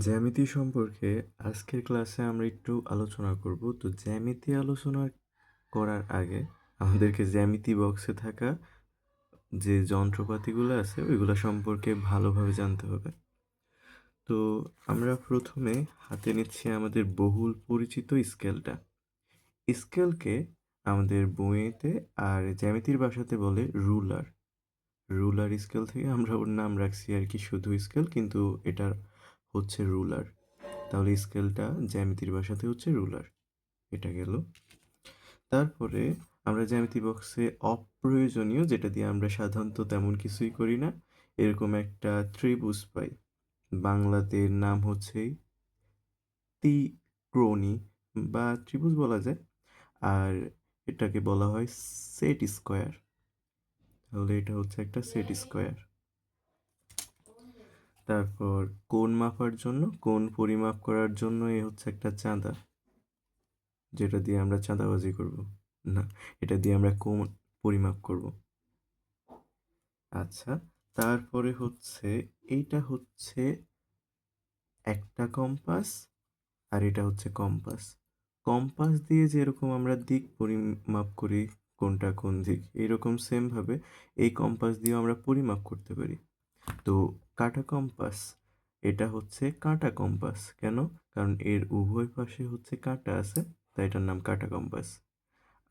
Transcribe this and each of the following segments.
জ্যামিতি সম্পর্কে আজকের ক্লাসে আমরা একটু আলোচনা করব। তো জ্যামিতি আলোচনা করার আগে আমাদেরকে জ্যামিতি বক্সে থাকা যে যন্ত্রপাতিগুলো আছে, ওইগুলো সম্পর্কে ভালোভাবে জানতে হবে। তো আমরা প্রথমে হাতে নিচ্ছি আমাদের বহুল পরিচিত স্কেলটা। স্কেলকে আমাদের বইয়েতে আর জ্যামিতির ভাষাতে বলে রুলার। রুলার স্কেল থেকে আমরা ওর নাম রাখছি আর কি শুধু স্কেল, কিন্তু এটার হচ্ছে রুলার তাহলে স্কেলটা জ্যামিতির ভাষাতে হচ্ছে রুলার এটা গেল। তারপরে আমরা জ্যামিতি বক্সে অপ্রয়োজনীয়, যেটা দিয়ে আমরা সাধারণত তেমন কিছুই করি না, এরকম একটা ত্রিভুজ পাই। বাংলাতে নাম হচ্ছে ত্রিকোণী বা ত্রিভুজ বলা যায়। আর এটাকে বলা হয় সেট স্কোয়ার তাহলে এটা হচ্ছে একটা সেট স্কোয়ার তারপর কোণ মাপার জন্য, কোণ পরিমাপ করার জন্য এ হচ্ছে একটা চাঁদা। যেটা দিয়ে আমরা চাঁদাবাজি করব। না, এটা দিয়ে আমরা কোণ পরিমাপ করব। আচ্ছা তারপরে হচ্ছে, এইটা হচ্ছে একটা কম্পাস আর এটা হচ্ছে কম্পাস। কম্পাস দিয়ে যেরকম আমরা দিক পরিমাপ করি কোনটা কোন দিক এইরকম সেমভাবে এই কম্পাস দিয়েও আমরা পরিমাপ করতে পারি। তো কাটা কম্পাস, এটা হচ্ছে কাঁটা কম্পাস। কেন? কারণ এর উভয় পাশে হচ্ছে কাঁটা আছে, তাই এটার নাম কাটা কম্পাস।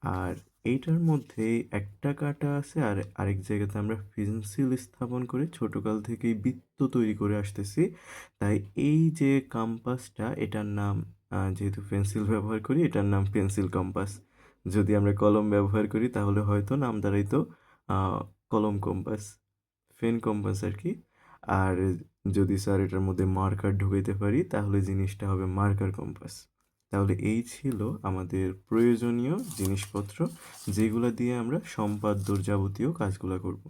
আর এইটার মধ্যে একটা কাঁটা আছে আর আরেক জায়গাতে আমরা পেন্সিল স্থাপন করে ছোটোকাল থেকেই বৃত্ত তৈরি করে আসতেছি। তাই এই যে কম্পাসটা, এটার নাম যেহেতু পেন্সিল ব্যবহার করি, এটার নাম পেন্সিল কম্পাস। যদি আমরা কলম ব্যবহার করি, তাহলে হয়তো নাম দাঁড়াইতো কলম কম্পাস। ফেন কম্পাস আর কি আর যদি স্যার এটার মধ্যে মার্কার ঢুকাইতে পারি, তাহলে জিনিসটা হবে মার্কার কম্পাস। তাহলে এই ছিল আমাদের প্রয়োজনীয় জিনিসপত্র, যেগুলো দিয়ে আমরা সম্পাদ্যর যাবতীয় কাজগুলো করব।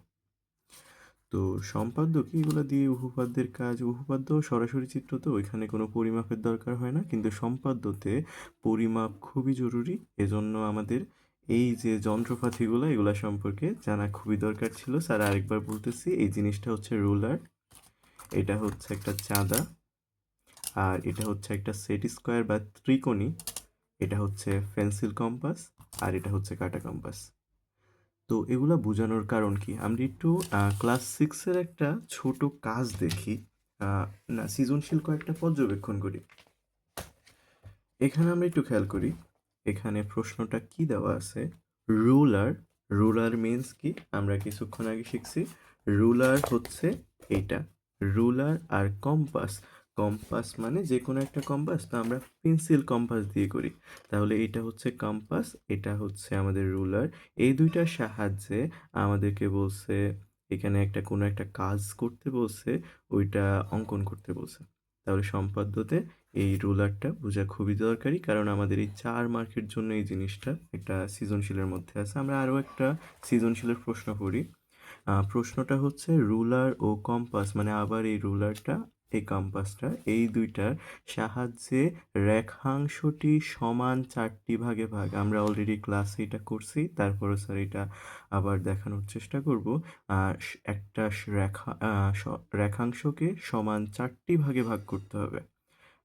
তো সম্পাদ্য কি এগুলো দিয়ে উপপাদ্যের কাজ? উপপাদ্য সরাসরি চিত্র তো, ওইখানে কোনো পরিমাপের দরকার হয় না। কিন্তু সম্পাদ্যতে পরিমাপ খুবই জরুরি। এজন্য আমাদের এই যে যন্ত্রপাতিগুলো, এগুলো সম্পর্কে জানা খুবই দরকার ছিল। স্যার, আরেকবার বলতেছি, এই জিনিসটা হচ্ছে রুলার। এটা হচ্ছে একটা চাঁদা। আর এটা হচ্ছে একটা সেট স্কোয়ার বা ত্রিকোণী। এটা হচ্ছে পেন্সিল কম্পাস আর এটা হচ্ছে কাটা কম্পাস। তো এগুলা বোঝানোর কারণ কি? আমরা একটু ক্লাস সিক্সের একটা ছোট কাজ দেখি। না, সৃজনশীল কয়েকটা পর্যবেক্ষণ করি। এখানে আমরা একটু খেয়াল করি। এখানে প্রশ্নটা কি দেওয়া আছে? রুলার রুলার মিন্স কি? আমরা কিছুক্ষণ আগে শিখছি, রুলার হচ্ছে এটা। রুলার আর কম্পাস কম্পাস মানে যে কোনো একটা কম্পাস, তো আমরা পেন্সিল কম্পাস দিয়ে করি। তাহলে এটা হচ্ছে কম্পাস, এটা হচ্ছে আমাদের রুলার। এই দুইটার সাহায্যে আমাদেরকে বলছে, এখানে একটা কোনো একটা কাজ করতে বলছে, ওইটা অঙ্কন করতে বলছে। তাহলে সম্পাদ্যতে এই রুলারটা বোঝা খুবই দরকারি, কারণ আমাদের এই চার মার্কের জন্য এই জিনিসটা একটা সৃজনশীলের মধ্যে আছে। আমরা আরও একটা সৃজনশীলের প্রশ্ন করি। প্রশ্নটা হচ্ছে রুলার ও কম্পাস মানে আবার এই রুলারটা, এই কম্পাসটা, এই দুইটার সাহায্যে রেখাংশটি সমান চারটি ভাগে ভাগ। আমরা অলরেডি ক্লাসে এটা করছি, তারপরে স্যার এটা আবার দেখানোর চেষ্টা করব। একটা রেখা রেখাংশকে সমান চারটি ভাগে ভাগ করতে হবে।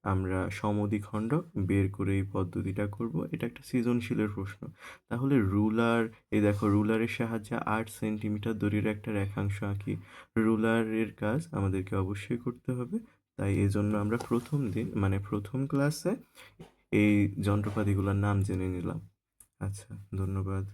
আমরা সমদ্বিখণ্ডক বের করে এই পদ্ধতিটা করব? এটা একটা সৃজনশীলের প্রশ্ন। তাহলে রুলার, এই দেখো রুলারের সাহায্যে আট সেন্টিমিটার দড়ির একটা রেখাংশ আঁকি। রুলারের কাজ আমাদেরকে অবশ্যই করতে হবে। তাই এই জন্য আমরা প্রথম দিন মানে প্রথম ক্লাসে এই যন্ত্রপাতিগুলোর নাম জেনে নিলাম। আচ্ছা ধন্যবাদ।